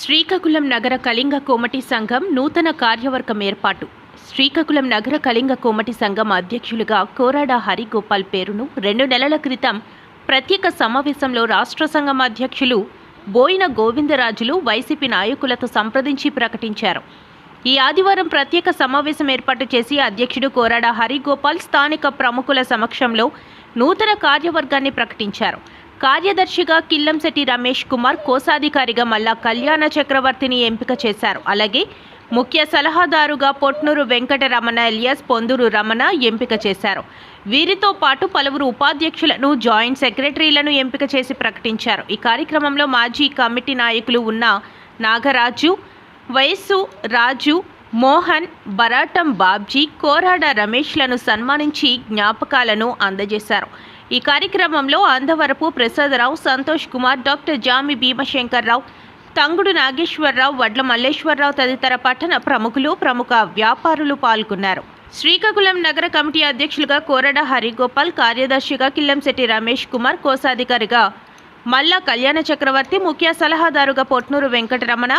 శ్రీకాకుళం నగర కళింగ కోమటి సంఘం నూతన కార్యవర్గం ఏర్పాటు. శ్రీకాకుళం నగర కళింగ కోమటి సంఘం అధ్యక్షులుగా కోరాడ హరిగోపాల్ పేరును రెండు నెలల క్రితం ప్రత్యేక సమావేశంలో రాష్ట్ర సంఘం అధ్యక్షులు బోయిన గోవిందరాజులు వైసీపీ నాయకులతో సంప్రదించి ప్రకటించారు. ఈ ఆదివారం ప్రత్యేక సమావేశం ఏర్పాటు చేసి అధ్యక్షుడు కోరాడ హరిగోపాల్ స్థానిక ప్రముఖుల సమక్షంలో నూతన కార్యవర్గాన్ని ప్రకటించారు. కార్యదర్శిగా కిల్లంశెట్టి రమేష్ కుమార్ కోశాధికారిగా మల్లా కళ్యాణ చక్రవర్తిని ఎంపిక చేశారు. అలాగే ముఖ్య సలహాదారుగా పొట్నూరు వెంకటరమణ ఎలియాస్ పొందూరు రమణ ఎంపిక చేశారు. వీరితో పాటు పలువురు ఉపాధ్యక్షులను జాయింట్ సెక్రటరీలను ఎంపిక చేసి ప్రకటించారు. ఈ కార్యక్రమంలో మాజీ కమిటీ నాయకులు ఉన్న నాగరాజు వయస్సు రాజు మోహన్ బరాటం బాబ్జీ కోరాడ రమేష్లను సన్మానించి జ్ఞాపకాలను అందజేశారు. ఈ కార్యక్రమంలో అందవరపు ప్రసాదరావు సంతోష్ కుమార్ డాక్టర్ జామి భీమశంకర్రావు తంగుడు నాగేశ్వరరావు వడ్ల మల్లేశ్వరరావు తదితర పట్టణ ప్రముఖులు ప్రముఖ వ్యాపారులు పాల్గొన్నారు. శ్రీకాకుళం నగర కమిటీ అధ్యక్షులుగా కోరడ హరిగోపాల్ కార్యదర్శిగా కిల్లంశెట్టి రమేష్ కుమార్ కోశాధికారిగా మల్లా కళ్యాణ చక్రవర్తి ముఖ్య సలహాదారుగా పొట్నూరు వెంకటరమణ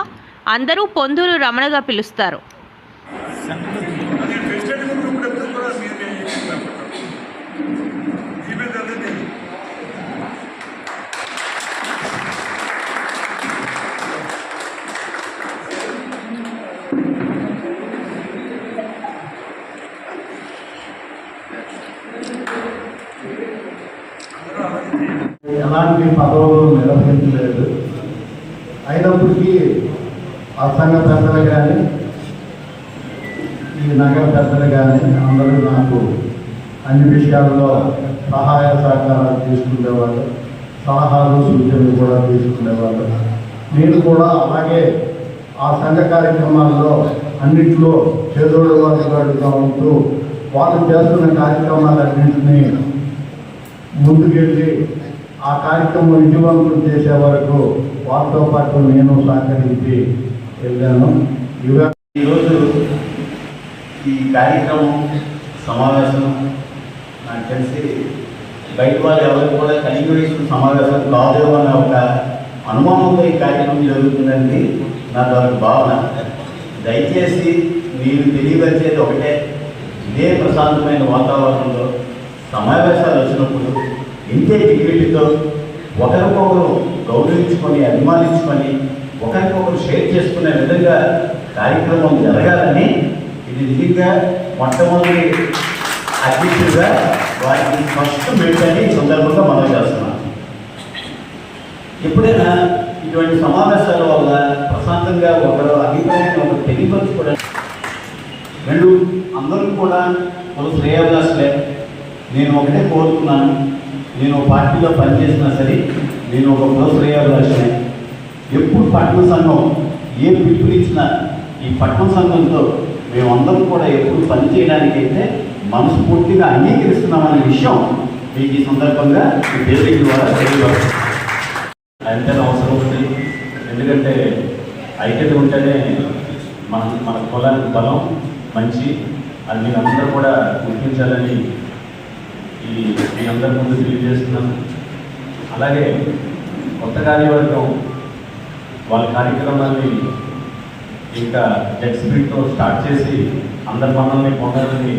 అందరూ పొందూరు రమణగా పిలుస్తారు. కూడా ఎప్పుడు కూడా ఈవెంట్ అనేది ఎలాంటి పదవులు నిర్వహించలేదు. అయినప్పటికీ ఆ సంఘ పెద్దలు కానీ ఈ నగర పెద్దలు కానీ అందరూ నాకు అన్ని విషయాల్లో సహాయ సహకారాలు తీసుకునేవాళ్ళు సలహాలు సూచనలు కూడా తీసుకునేవాళ్ళు. నేను కూడా అలాగే ఆ సంఘ కార్యక్రమాల్లో అన్నింటిలో చేదోడు వాడుగా ఉంటూ వాళ్ళు చేస్తున్న కార్యక్రమాలన్నింటినీ ముందుకెళ్ళి ఆ కార్యక్రమం విజయవంతం చేసే వరకు వాళ్ళతో పాటు నేను సహకరించి వెళ్ళాను. ఇవే ఈరోజు ఈ కార్యక్రమం సమావేశం నాకు తెలిసి బయట వాళ్ళు ఎవరికి కూడా కలిగివేసిన సమావేశం కాదు అనే ఒక అనుమానంతో ఈ కార్యక్రమం జరుగుతుందండి. నా దానికి భావన. దయచేసి మీరు తెలియవచ్చేది ఒకటే. ఇదే ప్రశాంతమైన వాతావరణంలో సమావేశాలు వచ్చినప్పుడు ఇంతే డిగ్నిటీతో ఒకరికొకరు గౌరవించుకొని అభిమానించుకొని ఒకరికొకరు షేర్ చేసుకునే విధంగా కార్యక్రమం జరగాలని ఇది నిజంగా మొట్టమొదటి అధ్యక్షుడిగా వారికి ఫస్ట్ పెట్టని సందర్భంగా మనం చేస్తున్నాం. ఎప్పుడైనా ఇటువంటి సమావేశాల వల్ల ప్రశాంతంగా ఒకరు అభిప్రాయాన్ని ఒకరు తెలియపరచుకోవడానికి రెండు అందరూ కూడా ఒక శ్రేయాభిలాషులే. నేను ఒకటే కోరుతున్నాను. నేను పార్టీలో పనిచేసినా సరే నేను ఒక కుల శ్రేయాభిలాషనే ఎప్పుడు పట్టణ సంఘం ఏ పిలుపునిచ్చినా ఈ పట్టణ సంఘంతో మేమందరం కూడా ఎప్పుడు పనిచేయడానికైతే మనస్ఫూర్తిగా అంగీకరిస్తున్నామనే విషయం మీకు ఈ సందర్భంగా ఈ వేదిక ద్వారా తెలియవచ్చు ఎంతైనా అవసరం ఉంది. ఎందుకంటే ఐక్యత ఉంటేనే మన మన కులానికి బలం మంచి. అది మీరు అందరూ కూడా గుర్తించాలని ఈ మీ అందరి ముందు తెలియజేస్తున్నాను. అలాగే కొత్త కార్యవర్గం వాళ్ళ కార్యక్రమాన్ని ఇంకా జెట్ స్పీడ్తో స్టార్ట్ చేసి అందరి మనల్ని పొందాలని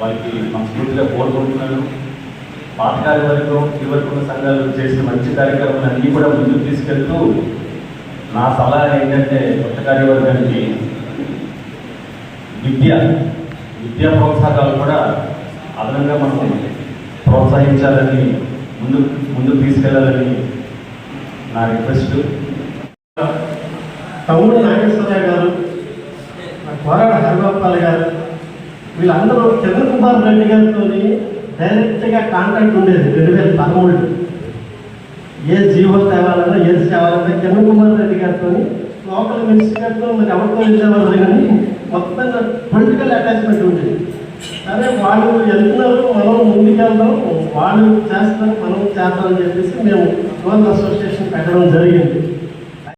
వారికి మనస్ఫూర్తిగా కోరుకుంటున్నాను. పాత కార్యవర్గం ఇదివరకున్న సంఘాలు చేసిన మంచి కార్యక్రమాలన్నీ కూడా ముందుకు తీసుకెళ్తూ నా సలహా ఏంటంటే కొత్త కార్యవర్గానికి విద్య విద్యా ప్రోత్సాహాలు కూడా అదనంగా మనం ప్రోత్సహించాలని ముందు ముందుకు తీసుకెళ్ళాలని నా రిక్వెస్ట్. తమ్ముడు నాగేశ్వరరావు గారు కోరాడ హరిగోపాల్ గారు వీళ్ళందరూ చంద్రకుమార్ రెడ్డి గారితో డైరెక్ట్గా కాంటాక్ట్ ఉండేది రెండు వేల పదమూడు ఏ జీవో తేవాలన్నా ఏది తేవాలన్నా చంద్రకుమార్ రెడ్డి గారితో లోకల్ మినిస్టర్ గారితో మరి ఎవరితో వెళ్ళేవాళ్ళు కానీ మొత్తంగా పొలిటికల్ అటాచ్మెంట్ ఉండేది. సరే వాళ్ళు వెళ్తున్నారు మనం ముందుకెళ్దాం వాళ్ళు చేస్తారు మనం చేద్దామని చెప్పేసి మేము గోల్డ్ అసోసియేషన్ పెట్టడం జరిగింది.